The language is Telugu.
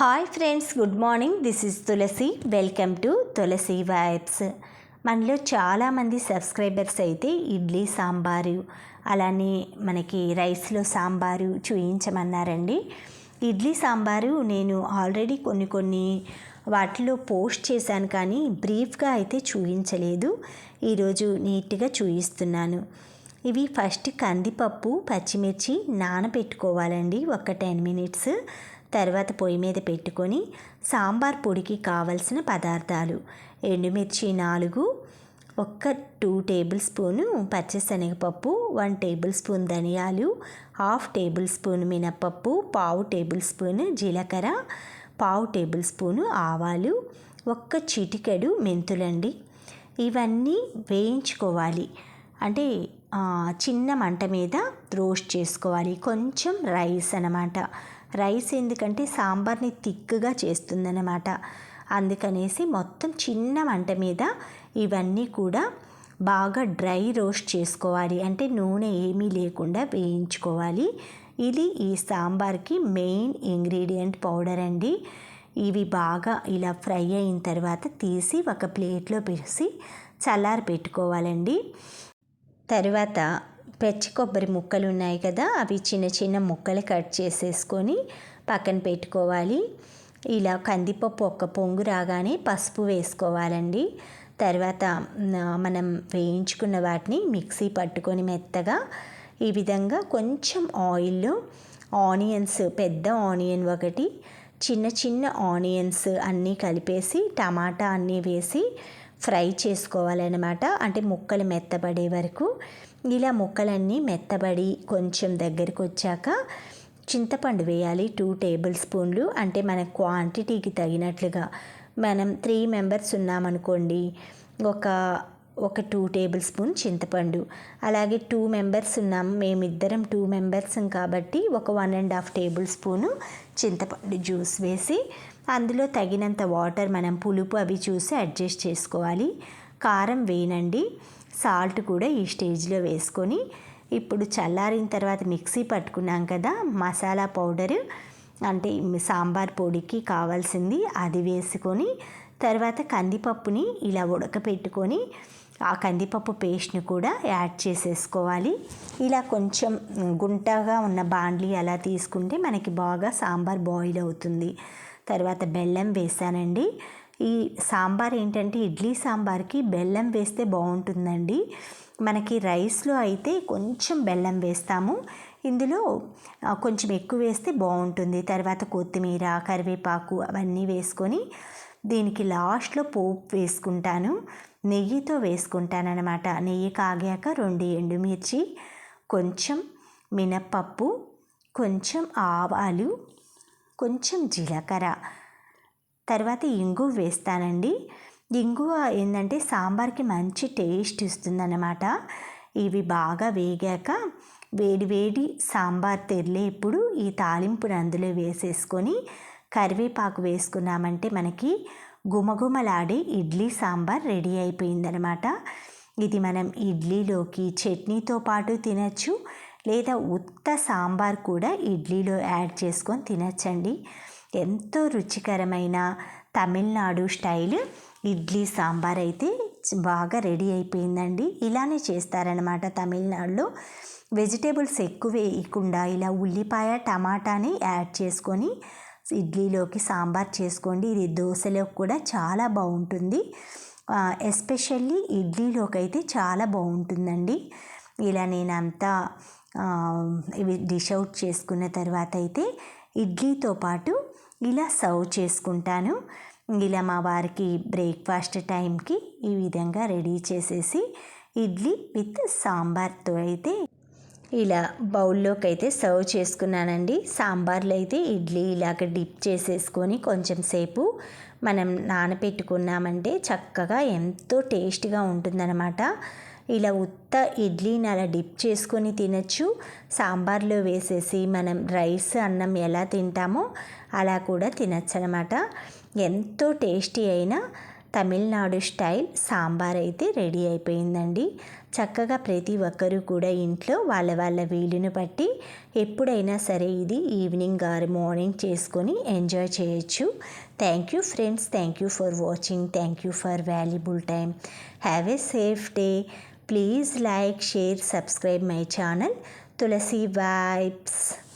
Hi friends good morning this is Tulasi welcome to Tulasi vibes మనలో చాలామంది సబ్స్క్రైబర్స్ అయితే ఇడ్లీ సాంబారు అలానే మనకి రైస్లో సాంబారు చూయించమన్నారండి. ఇడ్లీ సాంబారు నేను ఆల్రెడీ కొన్ని కొన్ని వాటిలో పోస్ట్ చేశాను కానీ బ్రీఫ్గా అయితే చూపించలేదు ఈరోజు నీట్గా చూపిస్తున్నాను ఇవి ఫస్ట్ కందిపప్పు పచ్చిమిర్చి నానబెట్టుకోవాలండి. ఒక టెన్ మినిట్స్ తర్వాత పొయ్యి మీద పెట్టుకొని సాంబార్ పొడికి కావలసిన పదార్థాలు ఎండుమిర్చి నాలుగు ఒక్క టూ టేబుల్ స్పూను పచ్చిశనగపప్పు వన్ టేబుల్ స్పూన్ ధనియాలు హాఫ్ టేబుల్ స్పూన్ మినప్పప్పు పావు టేబుల్ స్పూన్ జీలకర్ర పావు టేబుల్ స్పూను ఆవాలు ఒక్క చిటికెడు మెంతులండి. ఇవన్నీ వేయించుకోవాలి. అంటే చిన్న మంట మీద రోస్ట్ చేసుకోవాలి. కొంచెం రైస్ అన్నమాట. రైస్ ఎందుకంటే సాంబార్ని థిక్గా చేస్తుందన్నమాట. అందుకనేసి మొత్తం చిన్న మంట మీద ఇవన్నీ కూడా బాగా డ్రై రోస్ట్ చేసుకోవాలి. అంటే నూనె ఏమీ లేకుండా వేయించుకోవాలి. ఇది ఈ సాంబార్కి మెయిన్ ఇంగ్రీడియంట్ పౌడర్ అండి. ఇవి బాగా ఇలా ఫ్రై అయిన తర్వాత తీసి ఒక ప్లేట్లో పెరిసి చల్లారి పెట్టుకోవాలండి తర్వాత పచ్చి కొబ్బరి ముక్కలు ఉన్నాయి కదా అవి చిన్న చిన్న ముక్కలు కట్ చేసేసుకొని పక్కన పెట్టుకోవాలి. ఇలా కందిపప్పు ఒక్క పొంగు రాగానే పసుపు వేసుకోవాలండి. తర్వాత మనం వేయించుకున్న వాటిని మిక్సీ పట్టుకొని మెత్తగా ఈ విధంగా కొంచెం ఆయిల్లో ఆనియన్స్ పెద్ద ఆనియన్ ఒకటి చిన్న చిన్న ఆనియన్స్ అన్నీ కలిపేసి టమాటా అన్నీ వేసి ఫ్రై చేసుకోవాలన్నమాట. అంటే ముక్కలు మెత్తబడే వరకు ఇలా ముక్కలన్నీ మెత్తబడి కొంచెం దగ్గరికి వచ్చాక చింతపండు వేయాలి. టూ టేబుల్ స్పూన్లు అంటే మన క్వాంటిటీకి తగినట్లుగా. మనం త్రీ మెంబర్స్ ఉన్నామనుకోండి ఒక ఒక టూ టేబుల్ స్పూన్ చింతపండు. అలాగే టూ మెంబర్స్ ఉన్నాం. మేమిద్దరం టూ మెంబర్స్ కాబట్టి ఒక one and half tablespoon చింతపండు జ్యూస్ వేసి అందులో తగినంత వాటర్ మనం పులుపు అవి చూసి అడ్జస్ట్ చేసుకోవాలి. కారం వేయనండి. సాల్ట్ కూడా ఈ స్టేజ్లో వేసుకొని ఇప్పుడు చల్లారిన తర్వాత మిక్సీ పట్టుకున్నాం కదా మసాలా పౌడర్ అంటే సాంబార్ పొడికి కావాల్సింది అది వేసుకొని తర్వాత కందిపప్పుని ఇలా ఉడకపెట్టుకొని ఆ కందిపప్పు పేస్ట్ని కూడా యాడ్ చేసేసుకోవాలి. ఇలా కొంచెం గుంటగా ఉన్న బాండ్లీ అలా తీసుకుంటే మనకి బాగా సాంబార్ బాయిల్ అవుతుంది. తర్వాత బెల్లం వేసానండి. ఈ సాంబార్ ఏంటంటే ఇడ్లీ సాంబార్కి బెల్లం వేస్తే బాగుంటుందండి. మనకి రైస్లో అయితే కొంచెం బెల్లం వేస్తాము. ఇందులో కొంచెం ఎక్కువ వేస్తే బాగుంటుంది. తర్వాత కొత్తిమీర కరివేపాకు అవన్నీ వేసుకొని దీనికి లాస్ట్లో పోపు వేసుకుంటాను. నెయ్యితో వేసుకుంటానమాట నెయ్యి కాగాక రెండు ఎండుమిర్చి కొంచెం మినప్పప్పు కొంచెం ఆవాలు కొంచెం జీలకర్ర తర్వాత ఇంగు వేస్తానండి. ఇంగువ ఏంటంటే సాంబార్కి మంచి టేస్ట్ ఇస్తుందన్నమాట. ఇవి బాగా వేగాక వేడి వేడి సాంబార్ తెరలేప్పుడు ఈ తాలింపుని అందులో వేసేసుకొని కరివేపాకు వేసుకున్నామంటే మనకి గుమగుమలాడే ఇడ్లీ సాంబార్ రెడీ అయిపోయిందనమాట ఇది మనం ఇడ్లీలోకి చట్నీతో పాటు తినచ్చు. లేదా ఉత్త సాంబార్ కూడా ఇడ్లీలో యాడ్ చేసుకొని తినచ్చండి. ఎంతో రుచికరమైన తమిళనాడు స్టైల్. ఇడ్లీ సాంబార్ అయితే బాగా రెడీ అయిపోయిందండి. ఇలానే చేస్తారనమాట తమిళనాడులో. వెజిటేబుల్స్ ఎక్కువ వేయకుండా ఇలా ఉల్లిపాయ టమాటాని యాడ్ చేసుకొని ఇడ్లీలోకి సాంబార్ చేసుకోండి. ఇది దోశలో కూడా చాలా బాగుంటుంది. ఎస్పెషల్లీ ఇడ్లీలోకి అయితే చాలా బాగుంటుందండి. ఇలా నేనంతా ఇవి డిష్ అవుట్ చేసుకున్న తర్వాత అయితే ఇడ్లీతో పాటు ఇలా సర్వ్ చేసుకుంటాను. ఇలా మా వారికి బ్రేక్ఫాస్ట్ టైంకి ఈ విధంగా రెడీ చేసేసి ఇడ్లీ విత్ సాంబార్తో అయితే ఇలా బౌల్లోకి అయితే సర్వ్ చేసుకున్నానండి. సాంబార్లో అయితే ఇడ్లీ ఇలాగ డిప్ చేసేసుకొని కొంచెం సేపు మనం నానపెట్టుకున్నామంటే చక్కగా ఎంతో టేస్ట్గా ఉంటుందన్నమాట. ఇలా ఉత్త ఇడ్లీని అలా డిప్ చేసుకొని తినచ్చు. సాంబార్లో వేసేసి మనం రైస్ అన్నం ఎలా తింటామో అలా కూడా తినచ్చు అనమాట ఎంతో టేస్టీ అయిన తమిళనాడు స్టైల్ సాంబార్ అయితే రెడీ అయిపోయిందండి. చక్కగా ప్రతి ఒక్కరూ కూడా ఇంట్లో వాళ్ళ వాళ్ళ వీలుని బట్టి ఎప్పుడైనా సరే ఇది ఈవినింగ్ ఆర్ మార్నింగ్ చేసుకొని ఎంజాయ్ చేయొచ్చు. Thank you friends thank you for watching thank you for valuable time have a safe day Please like, share, subscribe my channel Tulasi Vibes.